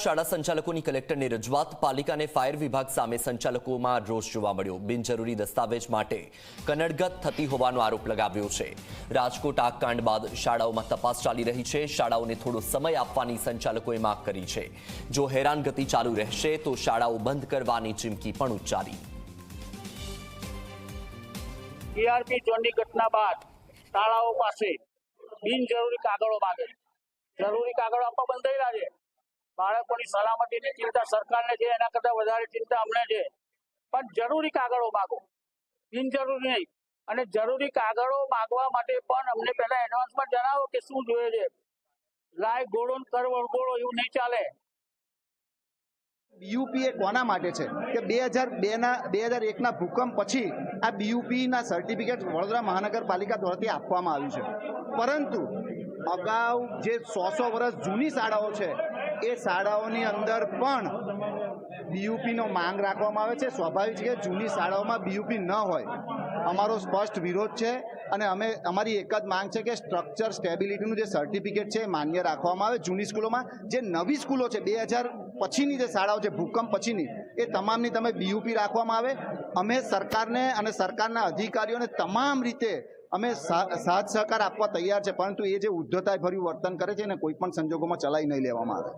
શાળા સંચાલકોની કલેક્ટરની રજૂઆત, પાલિકાને ફાયર વિભાગ સામે સંચાલકોમાં રોષ જોવા મળ્યો. બિનજરૂરી દસ્તાવેજ માટે કનડગત થતી હોવાનો આરોપ લગાવ્યો છે. રાજકોટ આગકાંડ બાદ શાળાઓમાં તપાસ ચાલી રહી છે. શાળાઓને થોડો સમય આપવાની સંચાલકોએ માંગ કરી છે. જો હેરાનગતિ ચાલુ રહેશે, તો શાળાઓ બંધ કરવાની ચીમકી પણ ઉચ્ચારી. બિનજરૂરી કાગળો માગે જરૂરી કાગળો આપવા બંધ થઈ રહ્યા છે. બાળકોની સલામતીની ચિંતા સરકારને છે, એના કરતા વધારે ચિંતા અમને છે. પણ જરૂરી કાગળો માંગો. બિનજરૂરી નહીં. અને જરૂરી કાગળો માગવા માટે પણ અમને પહેલા એડવાન્સમાં જણાવો કે શું જોઈએ છે. લાય ગોળો કર વળગોળો એવું નહીં ચાલે. બીયુપી એ કોના માટે છે? કે બે હજાર બેના બે હજાર એકના ભૂકંપ પછી આ બીયુપીના સર્ટિફિકેટ વડોદરા મહાનગરપાલિકા દ્વારાથી આપવામાં આવ્યું છે. પરંતુ અગાઉ જે સો સો વર્ષ જૂની શાળાઓ છે એ શાળાઓની અંદર પણ બીયુપીનો માંગ રાખવામાં આવે છે. સ્વાભાવિક છે કે જૂની શાળાઓમાં બીયુપી ન હોય. અમારો સ્પષ્ટ વિરોધ છે અને અમે, અમારી એક જ માંગ છે કે સ્ટ્રક્ચર સ્ટેબિલિટીનું જે સર્ટિફિકેટ છે માન્ય રાખવામાં આવે. જૂની સ્કૂલોમાં જે નવી સ્કૂલો છે, બે હજાર પછીની જે શાળાઓ છે, ભૂકંપ પછીની, એ તમામની તમે બીયુપી રાખવામાં આવે. અમે સરકારને અને સરકારના અધિકારીઓને તમામ રીતે અમે સાથ સહકાર આપવા તૈયાર છે, પરંતુ એ જે ઉદ્ધતાય ભર્યું વર્તન કરે છે એને કોઈ પણ સંજોગોમાં ચલાવી નહીં લેવામાં આવે.